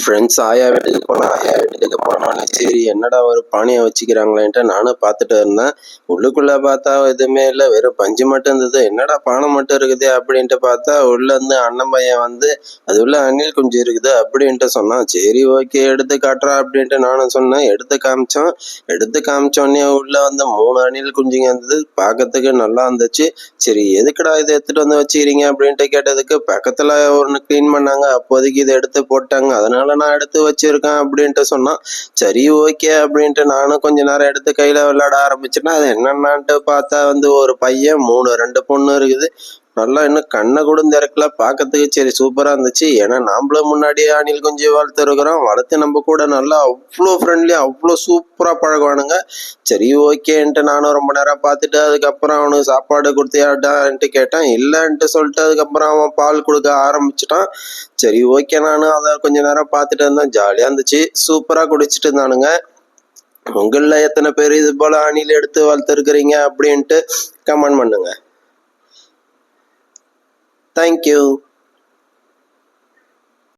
Friends ஆயா வீட்டுக்கு போனேன் ஆயா வீட்டுக்கு போனோன்னே சரி என்னடா ஒரு பானையை வச்சுக்கிறாங்களேன்ட்டு நானும் பார்த்துட்டு இருந்தேன். உள்ளுக்குள்ளே பார்த்தா எதுவுமே இல்லை வெறும் பஞ்சு மட்டும் இருந்தது. என்னடா பானை மட்டும் இருக்குது அப்படின்ட்டு பார்த்தா உள்ள இருந்து அண்ணன் பையன் வந்து அது உள்ள அணில் குஞ்சு இருக்குது அப்படின்ட்டு சொன்னான். சரி ஓகே எடுத்து காட்டுறா அப்படின்ட்டு நானும் சொன்னேன். எடுத்து காமிச்சோம். எடுத்து காமிச்சோடனே உள்ள வந்து மூணு அணில் குஞ்சுங்க இருந்தது. பார்க்கறதுக்கு நல்லா இருந்துச்சு. சரி எதுக்குடா இதை எடுத்துட்டு வந்து வச்சுக்கிறீங்க? அப்படின்ட்டு கேட்டதுக்கு பக்கத்துல ஒன்று க்ளீன் பண்ணாங்க. அப்போதைக்கு இதை எடுத்து போட்டாங்க. அதனால நான் எடுத்து வச்சிருக்கேன் அப்படின்ட்டு சொன்னான் சரி ஓகே அப்படின்ட்டு நானும் கொஞ்ச நேரம் எடுத்து கையில விளையாட ஆரம்பிச்சேன்னா அது என்னென்னான்ட்டு பார்த்தா வந்து ஒரு பையன் மூணு ரெண்டு பொண்ணு இருக்குது. நல்லா இன்னும் கண்ணை கூட திறக்கல பார்க்கறதுக்கு சரி சூப்பராக இருந்துச்சு. ஏன்னா நாமளும் முன்னாடியே அணில் குஞ்சு வளர்த்துருக்குறோம் வளர்த்து நம்ம கூட நல்லா அவ்வளோ ஃப்ரெண்ட்லி அவ்வளோ சூப்பராக பழகுவானுங்க. சரி ஓகேன்ட்டு நானும் ரொம்ப நேரம் பார்த்துட்டு அதுக்கப்புறம் அவனுக்கு சாப்பாடு கொடுத்தியாடான்ட்டு கேட்டேன். இல்லைன்ட்டு சொல்லிட்டு அதுக்கப்புறம் அவன் பால் கொடுக்க ஆரம்பிச்சிட்டான். சரி ஓகே நானும் அதை கொஞ்ச நேரம் பார்த்துட்டு இருந்தேன். ஜாலியாக இருந்துச்சு. சூப்பராக குடிச்சிட்டு இருந்தானுங்க. உங்களில் எத்தனை பேர் இது போல் அணில் எடுத்து வளர்த்துருக்குறீங்க அப்படின்ட்டு கமெண்ட் பண்ணுங்க தேங்க்யூ